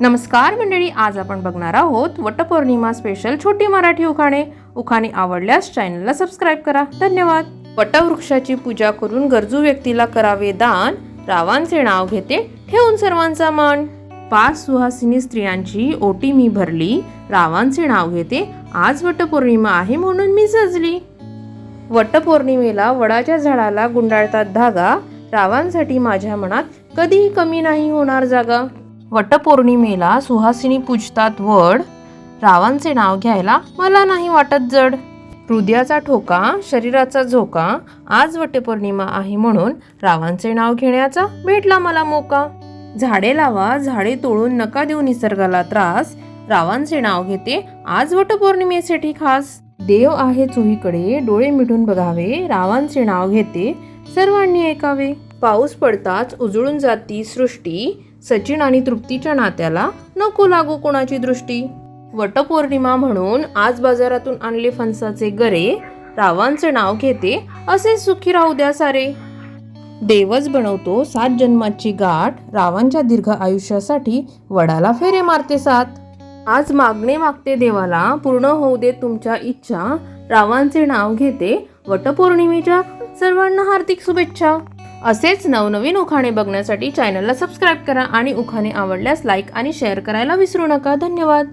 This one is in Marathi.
नमस्कार मंडळी आज आपण बघणार आहोत वटपौर्णिमा स्पेशल छोटी मराठी उखाणे. उखाणे आवडल्यास चॅनलला सबस्क्राईब करा. धन्यवाद. वटवृक्षाची पूजा करून गरजू व्यक्तीला करावे दान. रावांचे नाव घेते ठेवून सर्वांचा मान. पाच सुहासिनी स्त्रियांची ओटी मी भरली रावांचे नाव घेते आज वटपौर्णिमा आहे म्हणून मी सजली. वटपौर्णिमेला वडाच्या झाडाला गुंडाळतात धागा. रावांसाठी माझ्या मनात कधीही कमी नाही होणार जागा. वटपौर्णिमेला सुहासिनी पूजतात वड. रावांचे नाव घ्यायला मला नाही वाटत जड. हृदयाचा ठोका शरीराचा झोका आज वटपौर्णिमा आहे म्हणून रावांचे नाव घेण्याचा भेटला मला मोका. झाडे लावा झाडे तोडून नका देऊ निसर्गाला त्रास. रावांचे नाव घेते आज वटपौर्णिमेसाठी खास. देव आहे चोहीकडे डोळे मिटून बघावे. रावांचे नाव घेते सर्वांनी ऐकावे. पाऊस पडताच उजळून जाती सृष्टी. सचिन आणि तृप्तीच्या नात्याला नको लागू कोणाची दृष्टी. वटपौर्णिमा म्हणून आज बाजारातून आणले फणसाचे गरे रावांचे नाव घेते असे सुखी राहू द्या सारे. देवच बनवतो सात जन्माची गाठ रावांच्या दीर्घ आयुष्यासाठी वडाला फेरे मारते सात. आज मागणे मागते देवाला पूर्ण होऊ दे तुमच्या इच्छा रावांचे नाव घेते वटपौर्णिमेच्या सर्वांना हार्दिक शुभेच्छा. असेच नवनवीन उखाणे बघण्यासाठी चॅनलला सबस्क्राईब करा आणि उखाणे आवडल्यास लाईक आणि शेअर करायला विसरू नका. धन्यवाद.